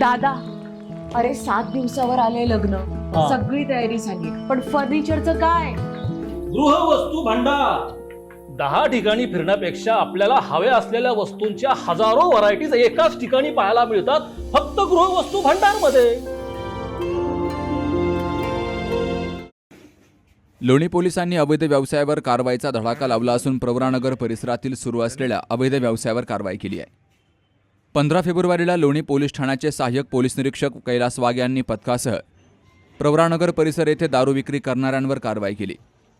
दादा अरे सात दिवसावर आले लग्न. हा. सगळी तयारी झाली. पण फर्निचरचं काय? गृहवस्तू भांडार. दहा ठिकाणी फिरण्यापेक्षा आपल्याला हव्या असलेल्या वस्तूंच्या हजारो व्हरायटीज एकाच ठिकाणी पाहायला मिळतात फक्त गृहवस्तू भांडारमध्ये लोणी पोलिसांनी अवैध व्यवसायावर कारवाईचा धडाका लावला असून प्रवरानगर परिसरातील सुरू असलेल्या अवैध व्यवसायावर कारवाई केली आहे. पंधरा फेब्रुवारीला लोणी पोलीस ठाण्याचे सहाय्यक पोलीस निरीक्षक कैलास वाघ यांनी पथकासह प्रवरानगर परिसर येथे दारू विक्री करणाऱ्यांवर कारवाई केली.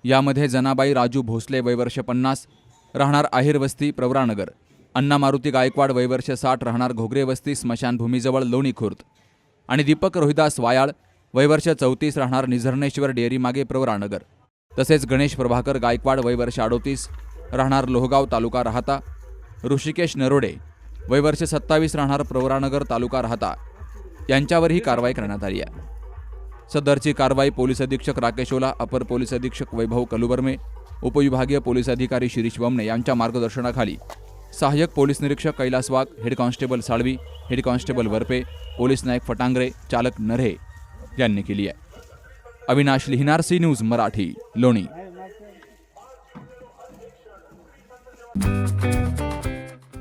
यामध्ये जनाबाई राजू भोसले वयवर्ष पन्नास राहणार आहेर वस्ती प्रवरानगर. अण्णा मारुती गायकवाड वयवर्ष साठ राहणार घोगरे वस्ती स्मशानभूमीजवळ लोणी खुर्द. आणि दीपक रोहिदास वायाळ वयवर्ष चौतीस राहणार निझर्णेश्वर डेअरी मागे प्रवरानगर. तसेच गणेश प्रभाकर गायकवाड वयवर्ष अडोतीस राहणार लोहगाव तालुका राहता ऋषिकेश नरोडे. वयवर्ष सत्तावीस राहणार प्रवरानगर तालुका राहता. यांच्यावरही कारवाई करण्यात आली आहे. सदरची कारवाई पोलीस अधीक्षक राकेशोला अपर पोलीस अधीक्षक वैभव कलुबर्मे उपविभागीय पोलीस अधिकारी शिरीष बमणे यांच्या मार्गदर्शनाखाली. सहाय्यक पोलीस निरीक्षक Kailas Wagh head constable Salvi head constable Warpe police नायक फटांगरे चालक नरे यांनी केली आहे. अविनाश लिहिणार सी न्यूज मराठी लोणी.